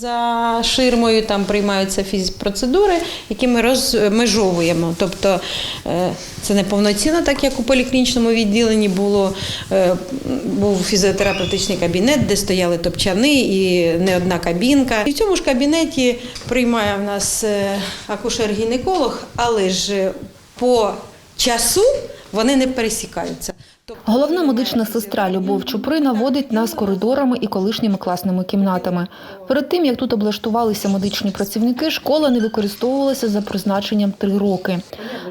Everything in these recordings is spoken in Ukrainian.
За ширмою там приймаються фізпроцедури, які ми розмежовуємо. Тобто е, це не повноцінно, так як у поліклінічному відділенні було. Е, Був фізіотерапевтичний кабінет, де стояли топчани і не одна кабінка. І в цьому ж кабінеті приймає в нас е, акушер-гінеколог, але ж по часу вони не пересікаються. Головна медична сестра Любов Чуприна водить нас коридорами і колишніми класними кімнатами. Перед тим, як тут облаштувалися медичні працівники, школа не використовувалася за призначенням три роки.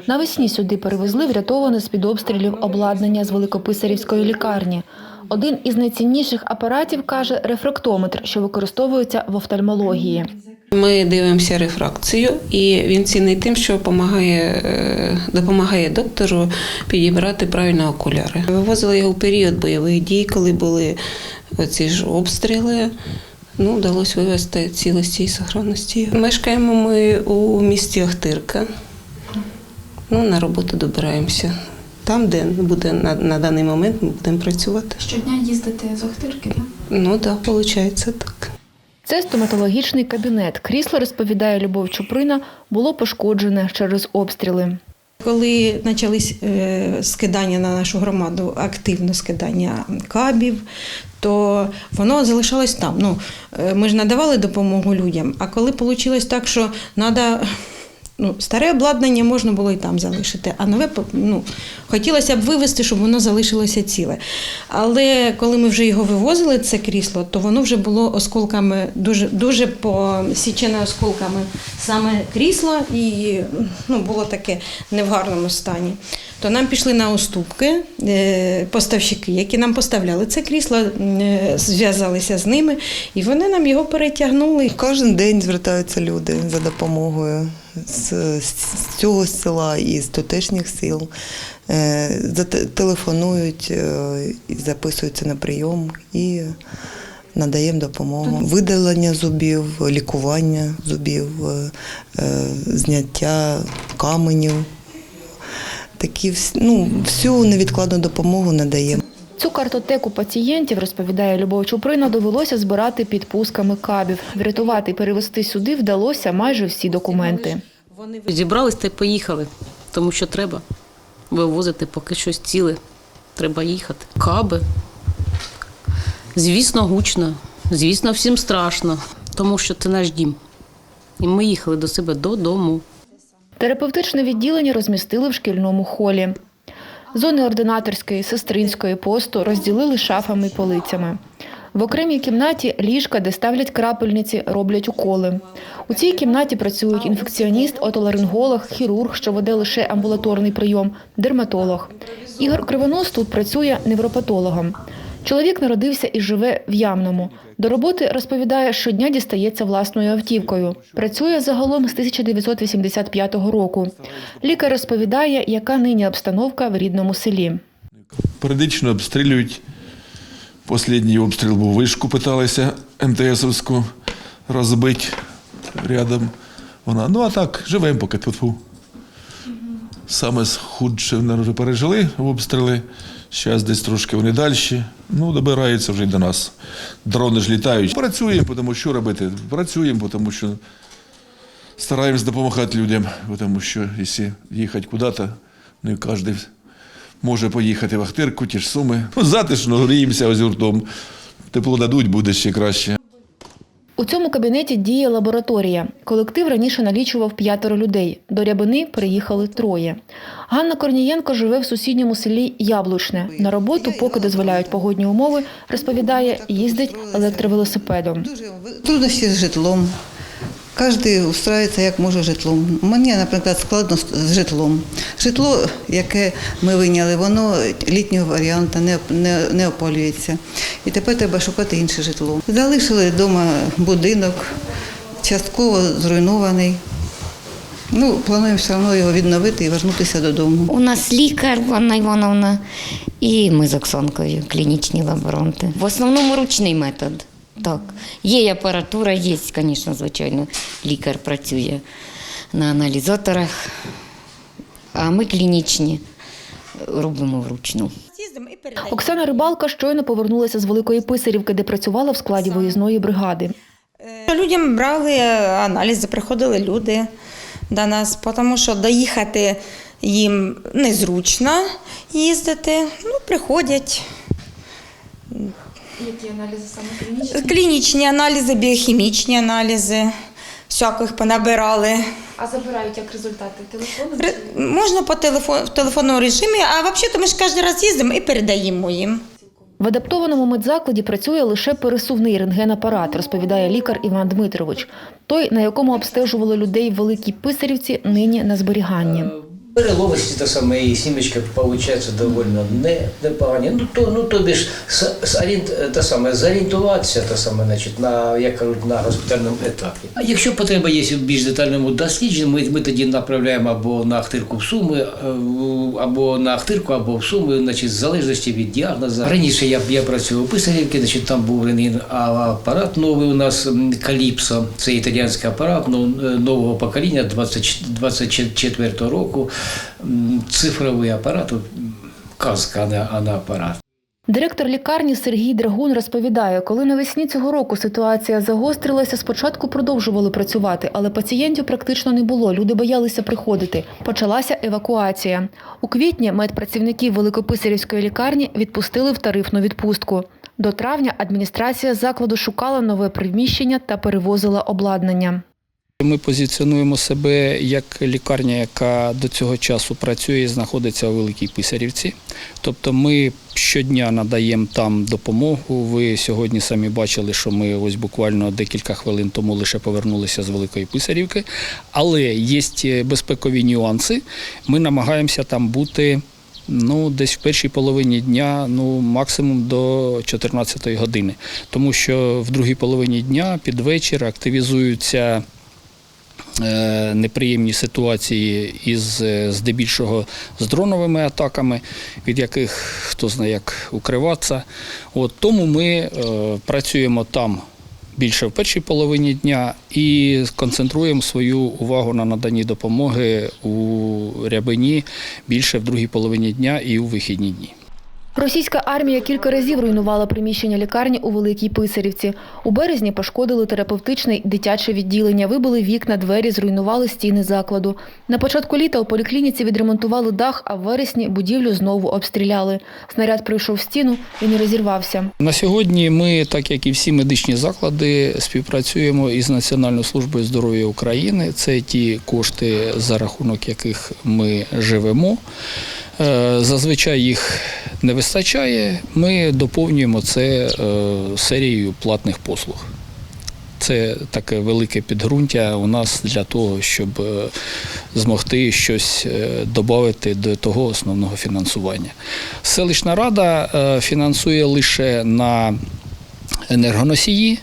Навесні сюди перевезли врятоване з-під обстрілів обладнання з Великописарівської лікарні. Один із найцінніших апаратів, каже, рефрактометр, що використовується в офтальмології. Ми дивимося рефракцію, і він цінний тим, що допомагає, е, допомагає доктору підібрати правильно окуляри. Вивозили його в період бойових дій, коли були оці ж обстріли. Ну, вдалося вивезти цілості і сохранності. Мешкаємо ми у місті Охтирка. Ну, на роботу добираємося. Там, де буде на, на даний момент, ми будемо працювати. Щодня їздите з Охтирки, так? Ну так, да, виходить так. Це стоматологічний кабінет. Крісло, розповідає Любов Чуприна, було пошкоджене через обстріли. Коли почались е, скидання на нашу громаду, активне скидання кабів, то воно залишалось там. Ну, е, ми ж надавали допомогу людям, а коли вийшло так, що треба. Ну, старе обладнання можна було і там залишити, а нове ну, хотілося б вивезти, щоб воно залишилося ціле. Але коли ми вже його вивозили, це крісло, то воно вже було осколками, дуже, дуже посічене осколками саме крісло, і ну, було таке не в гарному стані. То нам пішли на уступки е, поставщики, які нам поставляли це крісло, е, зв'язалися з ними, і вони нам його перетягнули. Кожен день звертаються люди за допомогою з, з цього села і з тутешніх сил. Е, Телефонують е, і записуються на прийом і надаємо допомогу. Видалення зубів, лікування зубів, е, зняття каменів. Такі ну, всю невідкладну допомогу надаємо. Цю картотеку пацієнтів, розповідає Любов Чуприна, довелося збирати під пусками кабів. Врятувати і перевезти сюди вдалося майже всі документи. Вони Зібрались та й поїхали, тому що треба вивозити, поки щось ціле. Треба їхати. Каби. Звісно, гучно, звісно, всім страшно, тому що це наш дім. І ми їхали до себе додому. Терапевтичне відділення розмістили в шкільному холі. Зони ординаторської, сестринської посту розділили шафами і полицями. В окремій кімнаті ліжка, де ставлять крапельниці, роблять уколи. У цій кімнаті працюють інфекціоніст, отоларинголог, хірург, що веде лише амбулаторний прийом, дерматолог. Ігор Кривонос тут працює невропатологом. Чоловік народився і живе в Ямному. До роботи, розповідає, щодня дістається власною автівкою. Працює загалом з 1985 року. Лікар розповідає, яка нині обстановка в рідному селі. Періодично обстрілюють. Послідній обстріл був вишку, питалися МТСовську розбити рядом. Вона, ну а так, живемо поки тут. Саме худше вже пережили обстріли. Зараз десь трошки вони далі. Ну, добираються вже й до нас. Дрони ж літають. Працюємо, тому що робити? Працюємо, тому що стараємось допомагати людям, тому що якщо їхати куди-то, не кожен може поїхати в Ахтирку, ті ж суми. Ну, Затишно гріємося ось гуртом. Тепло дадуть, буде ще краще. У цьому кабінеті діє лабораторія. Колектив раніше налічував п'ятеро людей. До Рябини приїхали троє. Ганна Корнієнко живе в сусідньому селі Яблучне. На роботу, поки дозволяють погодні умови, розповідає, їздить електровелосипедом. Труднощі з житлом. Кожен устрається як може житлом. Мені, наприклад, складно з- житлом. Житло, яке ми виняли, воно літнього варіанту не, не, не опалюється. І тепер треба шукати інше житло. Залишили вдома будинок, частково зруйнований. Ну, плануємо все одно його відновити і повернутися додому. У нас лікар Анна Івановна і ми з Оксанкою, клінічні лаборанти. В основному ручний метод. Так, є апаратура, є, звісно, звичайно, лікар працює на аналізаторах, а ми клінічні робимо вручну. Оксана Рибалка щойно повернулася з Великої Писарівки, де працювала в складі виїзної бригади. людям брали аналізи, приходили люди до нас, тому що доїхати їм незручно їздити. Ну, приходять. Які аналізи саме клінічні? Клінічні аналізи, біохімічні аналізи, всяких понабирали. А забирають як результати? Телефоном? Ре- Можна по телефону, в телефонному режимі, а взагалі ми ж кожен раз їздимо і передаємо їм. В адаптованому медзакладі працює лише пересувний рентгенапарат, розповідає лікар Іван Дмитрович. Той, на якому обстежували людей в Великій Писарівці, нині на зберіганні. Переломості та саме і сімечка виходить довольно не, непогані. Ну то ну тобі ж та саме зорієнтуватися та саме, значить, на як кажуть, на госпітальному етапі. А якщо потреба є в більш детальному дослідженні, ми, ми тоді направляємо або на Ахтирку в Суми, е, або на Ахтирку, або в Суми, значить, в залежності від діагнозу. Раніше я, я працював у Писарівці, значить, там був рентген апарат новий у нас Каліпсо, це італійський апарат е, нового покоління 20 24 року. Цифровий апарат, казка, а не, а не апарат. Директор лікарні Сергій Драгун розповідає, коли навесні цього року ситуація загострилася, спочатку продовжували працювати, але пацієнтів практично не було. Люди боялися приходити. Почалася евакуація. У квітні медпрацівників Великописарівської лікарні відпустили в тарифну відпустку. До травня адміністрація закладу шукала нове приміщення та перевозила обладнання. Ми позиціонуємо себе як лікарня, яка до цього часу працює і знаходиться у Великій Писарівці. Тобто ми щодня надаємо там допомогу. Ви сьогодні самі бачили, що ми ось буквально декілька хвилин тому лише повернулися з Великої Писарівки. Але є безпекові нюанси. Ми намагаємося там бути. Ну, десь в першій половині дня, ну максимум до 14-ї години, тому що в другій половині дня під вечір активізуються е, неприємні ситуації із е, здебільшого з дроновими атаками, від яких хто знає як укриватися. От тому ми е, працюємо там. Більше в першій половині дня і концентруємо свою увагу на наданні допомоги у рябині більше в другій половині дня і у вихідні дні. Російська армія кілька разів руйнувала приміщення лікарні у Великій Писарівці. У березні пошкодили терапевтичне дитяче відділення, вибили вікна, двері, зруйнували стіни закладу. На початку літа у поліклініці відремонтували дах, а в вересні будівлю знову обстріляли. Снаряд пройшов стіну і не розірвався. На сьогодні ми, так як і всі медичні заклади, співпрацюємо із Національною службою здоров'я України. Це ті кошти, за рахунок яких ми живемо. Е, Зазвичай їх не вистачає. Ми доповнюємо це е, серією платних послуг. Це таке велике підґрунтя у нас для того, щоб е, змогти щось додати до того основного фінансування. Селищна рада е, фінансує лише на енергоносії,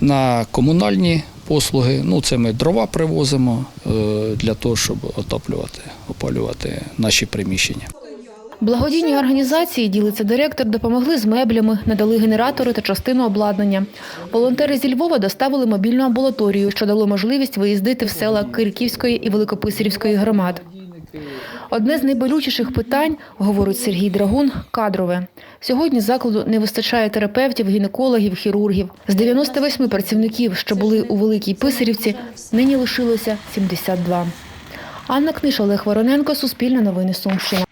на комунальні послуги. Ну, це ми дрова привозимо е, для того, щоб отоплювати, опалювати наші приміщення. Благодійні організації, ділиться директор, допомогли з меблями, надали генератори та частину обладнання. Волонтери зі Львова доставили мобільну амбулаторію, що дало можливість виїздити в села Кириківської і Великописарівської громад. Одне з найболючіших питань, говорить Сергій Драгун, кадрове. Сьогодні закладу не вистачає терапевтів, гінекологів, хірургів. З 98 працівників, що були у Великій Писарівці, нині лишилося 72. Анна Книш, Олег Вороненко, Суспільне новини Сумщина.